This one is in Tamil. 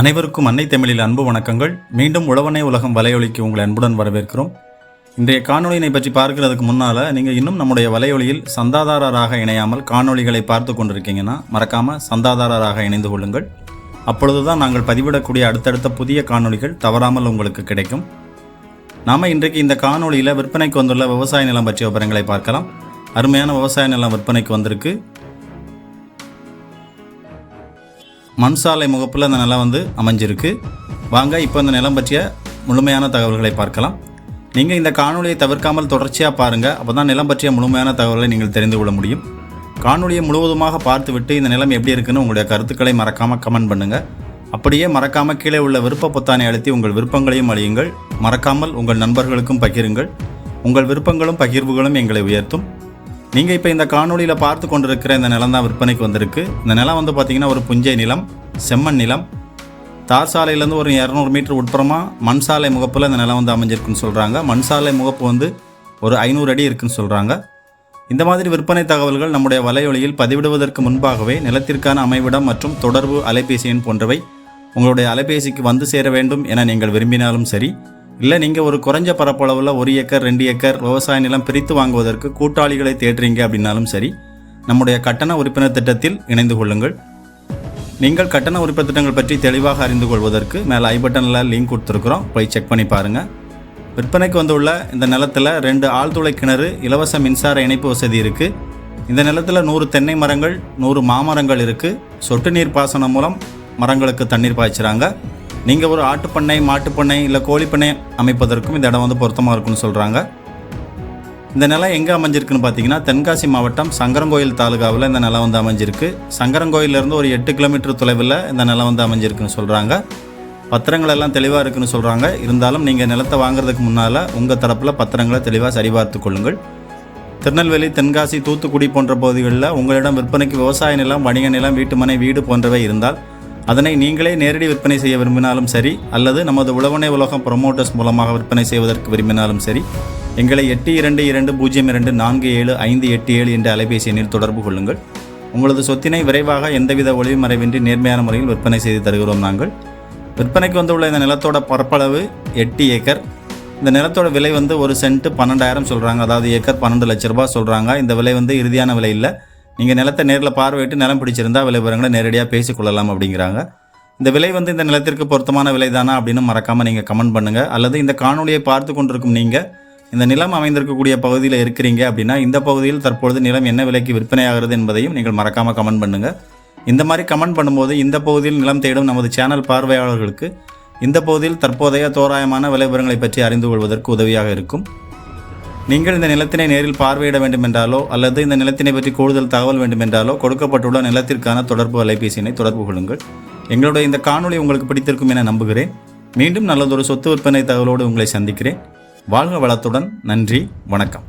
அனைவருக்கும் அன்னை தமிழில் அன்பு வணக்கங்கள். மீண்டும் உழவனை உலகம் வலையொலிக்கு உங்களை அன்புடன் வரவேற்கிறோம். இன்றைய காணொலியினை பற்றி பார்க்கிறதுக்கு முன்னால் நீங்கள் இன்னும் நம்முடைய வலையொலியில் சந்தாதாரராக இணையாமல் காணொளிகளை பார்த்து கொண்டிருக்கீங்கன்னா மறக்காமல் சந்தாதாரராக இணைந்து கொள்ளுங்கள். அப்பொழுது தான் நாங்கள் பதிவிடக்கூடிய அடுத்தடுத்த புதிய காணொளிகள் தவறாமல் உங்களுக்கு கிடைக்கும். நாம் இன்றைக்கு இந்த காணொளியில் விற்பனைக்கு வந்துள்ள விவசாய நிலம் பற்றிய விவரங்களை பார்க்கலாம். அருமையான விவசாய நிலம் விற்பனைக்கு வந்திருக்கு. மண் சாலை முகப்பில் அந்த நிலம் வந்து அமைஞ்சிருக்கு. வாங்க இப்போ இந்த நிலம் பற்றிய முழுமையான தகவல்களை பார்க்கலாம். நீங்கள் இந்த காணொலியை தவிர்க்காமல் தொடர்ச்சியாக பாருங்கள் அப்போ தான் நிலம் பற்றிய முழுமையான தகவல்களை நீங்கள் தெரிந்து கொள்ள முடியும். காணொலியை முழுவதுமாக பார்த்துவிட்டு இந்த நிலம் எப்படி இருக்குன்னு உங்களுடைய கருத்துக்களை மறக்காமல் கமெண்ட் பண்ணுங்கள் அப்படியே மறக்காமல் கீழே உள்ள விருப்ப பொத்தானை அழுத்தி உங்கள் விருப்பங்களையும் அழியுங்கள். மறக்காமல் உங்கள் நண்பர்களுக்கும் பகிருங்கள். உங்கள் விருப்பங்களும் பகிர்வுகளும் எங்களை உயர்த்தும். நீங்கள் இப்போ இந்த காணொலியில் பார்த்து கொண்டிருக்கிற இந்த நிலம் தான் விற்பனைக்கு வந்திருக்கு. இந்த நிலம் வந்து பார்த்திங்கன்னா ஒரு புஞ்சை நிலம் செம்மண் நிலம். தார் சாலையிலேருந்து ஒரு இரநூறு மீட்டர் உட்புறமாக மண் சாலை முகப்பில் இந்த நிலம் வந்து அமைஞ்சிருக்குன்னு சொல்கிறாங்க மண் சாலை முகப்பு வந்து ஒரு ஐநூறு அடி இருக்குன்னு சொல்கிறாங்க இந்த மாதிரி விற்பனை தகவல்கள் நம்முடைய வலையொலியில் பதிவிடுவதற்கு முன்பாகவே நிலத்திற்கான அமைவிடம் மற்றும் தொடர்பு அலைபேசி எண் போன்றவை உங்களுடைய அலைபேசிக்கு வந்து சேர வேண்டும் என நீங்கள் விரும்பினாலும் சரி. இல்லை நீங்கள் ஒரு குறைஞ்ச பரப்பளவில் ஒரு ஏக்கர் ரெண்டு ஏக்கர் விவசாய நிலம் பிரித்து வாங்குவதற்கு கூட்டாளிகளை தேடுறீங்க அப்படின்னாலும் சரி நம்முடைய கட்டண உறுப்பினர் திட்டத்தில் இணைந்து கொள்ளுங்கள். நீங்கள் கட்டண உறுப்பினர் திட்டங்கள் பற்றி தெளிவாக அறிந்து கொள்வதற்கு மேலே ஐ பட்டனில் லிங்க் கொடுத்துருக்குறோம். போய் செக் பண்ணி பாருங்கள் விற்பனைக்கு வந்துள்ள இந்த நிலத்தில் ரெண்டு ஆழ்துளை கிணறு இலவச மின்சார இணைப்பு வசதி இருக்குது இந்த நிலத்தில் நூறு தென்னை மரங்கள் நூறு மாமரங்கள் இருக்குது சொட்டு நீர் பாசனம் மூலம் மரங்களுக்கு தண்ணீர் பாய்ச்சுறாங்க. நீங்கள் ஒரு ஆட்டுப்பண்ணை மாட்டுப்பண்ணை இல்லை கோழிப்பண்ணை அமைப்பதற்கும் இந்த இடம் வந்து பொருத்தமாக இருக்கும்னு சொல்கிறாங்க இந்த நிலம் எங்கே அமைஞ்சிருக்குன்னு பார்த்தீங்கன்னா தென்காசி மாவட்டம் சங்கரங்கோயில் தாலுகாவில் இந்த நிலம் வந்து அமைஞ்சிருக்கு. சங்கரங்கோயிலேருந்து ஒரு எட்டு கிலோமீட்டர் தொலைவில் இந்த நிலம் வந்து அமைஞ்சிருக்குன்னு சொல்கிறாங்க பத்திரங்கள் எல்லாம் தெளிவாக இருக்குன்னு சொல்கிறாங்க இருந்தாலும் நீங்கள் நிலத்தை வாங்குறதுக்கு முன்னால் உங்கள் தரப்பில் பத்திரங்களை தெளிவாக சரிபார்த்து கொள்ளுங்கள். திருநெல்வேலி தென்காசி தூத்துக்குடி போன்ற பகுதிகளில் உங்களிடம் விற்பனைக்கு விவசாய நிலம் வணிக நிலம் வீட்டுமனை வீடு போன்றவை இருந்தால் அதனை நீங்களே நேரடி விற்பனை செய்ய விரும்பினாலும் சரி அல்லது நமது உழவனை உலகம் ப்ரொமோட்டர்ஸ் மூலமாக விற்பனை செய்வதற்கு விரும்பினாலும் சரி எங்களை எட்டு இரண்டு இரண்டு பூஜ்ஜியம் இரண்டு நான்கு ஏழு ஐந்து எட்டு ஏழு என்ற அலைபேசி எண்ணில் தொடர்பு கொள்ளுங்கள். உங்களது சொத்தினை விரைவாக எந்தவித ஒளிவு மறைவின்றி நேர்மையான முறையில் விற்பனை செய்து தருகிறோம் நாங்கள். விற்பனைக்கு வந்துள்ள இந்த நிலத்தோட பரப்பளவு எட்டு ஏக்கர். இந்த நிலத்தோட விலை வந்து ஒரு சென்ட் பன்னெண்டாயிரம் சொல்கிறாங்க அதாவது ஏக்கர் பன்னெண்டு லட்ச ரூபா சொல்கிறாங்க இந்த விலை வந்து இறுதியான விலை இல்லை. நீங்கள் நிலத்தை நேரில் பார்வையிட்டு நிலம் பிடிச்சிருந்தா விலை நேரடியாக பேசிக்கொள்ளலாம் அப்படிங்கிறாங்க. இந்த விலை வந்து இந்த நிலத்திற்கு பொருத்தமான விலை தானா அப்படின்னு மறக்காமல் நீங்கள் கமெண்ட் பண்ணுங்கள் அல்லது இந்த காணொலியை பார்த்து கொண்டிருக்கும் நீங்கள் இந்த நிலம் அமைந்திருக்கக்கூடிய பகுதியில் இருக்கிறீங்க அப்படின்னா இந்த பகுதியில் தற்பொழுது நிலம் என்ன விலைக்கு விற்பனையாகிறது என்பதையும் நீங்கள் மறக்காமல் கமெண்ட் பண்ணுங்கள் இந்த மாதிரி கமெண்ட் பண்ணும்போது இந்த பகுதியில் நிலம் தேடும் நமது சேனல் பார்வையாளர்களுக்கு இந்த பகுதியில் தற்போதைய தோராயமான விலை பற்றி அறிந்து கொள்வதற்கு உதவியாக இருக்கும். நீங்கள் இந்த நிலத்தினை நேரில் பார்வையிட வேண்டுமென்றாலோ அல்லது இந்த நிலத்தினை பற்றி கூடுதல் தகவல் வேண்டுமென்றாலோ கொடுக்கப்பட்டுள்ள நிலத்திற்கான தொடர்பு அலைபேசியினை தொடர்பு கொள்ளுங்கள். எங்களுடைய இந்த காணொளி உங்களுக்கு பிடித்திருக்கும் என நம்புகிறேன். மீண்டும் நல்லதொரு சொத்து விற்பனை தகவலோடு உங்களை சந்திக்கிறேன். வாழ்க வளத்துடன் நன்றி வணக்கம்.